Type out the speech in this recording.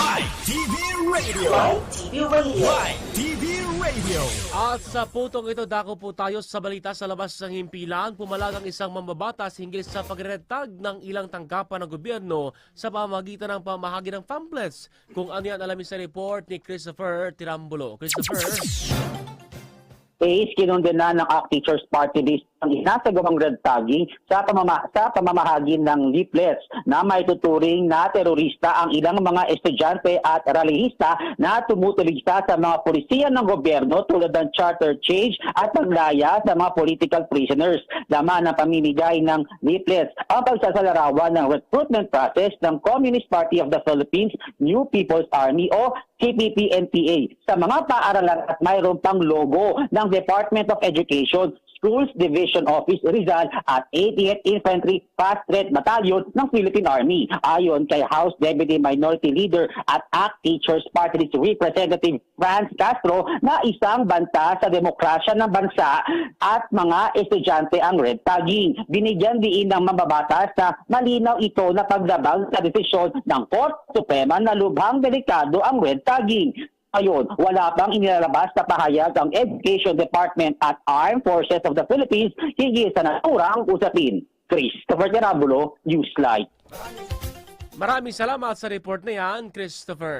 Live TV Radio. Live TV Radio. Live TV Radio. At sa putong ito, dako po tayo sa balita sa labas ng himpilan. Pumalag ang isang mambabatas hinggil sa pagretag ng ilang tanggapan ng gobyerno sa pamagitan ng pamahagi ng pamphlets. Kung ano yan alamin sa report ni Christopher Tirambulo. Christopher? is kinundena ng ACT Teachers Party List ang inasagawang red tagging sa, pamama, sa pamamahagi ng leaflets na may tuturing na terorista ang ilang mga estudyante at rallyista na tumutuligsa sa mga polisiya ng gobyerno tulad ng charter change at paglaya sa mga political prisoners. Laman ng pamimigay ng leaflets ang pagsasalarawan ng recruitment process ng Communist Party of the Philippines New People's Army o CPP-NPA sa mga paaralan at mayroon pang logo ng Department of Education Schools Division Office Rizal at 88th Infantry Fast Threat Battalion ng Philippine Army. Ayon kay House Deputy Minority Leader at ACT Teachers Party Representative Franz Castro na isang banta sa demokrasya ng bansa at mga estudyante ang red tagging. Binigyan diin ng mambabatas na malinaw ito na paglabag sa desisyon ng Court Suprema na lubhang delikado ang red tagging. Ngayon, wala pang inilalabas na pahayag ang Education Department at Armed Forces of the Philippines higit sa naturang usapin. Christopher Carabulo, Newslight. Maraming salamat sa report na yan, Christopher.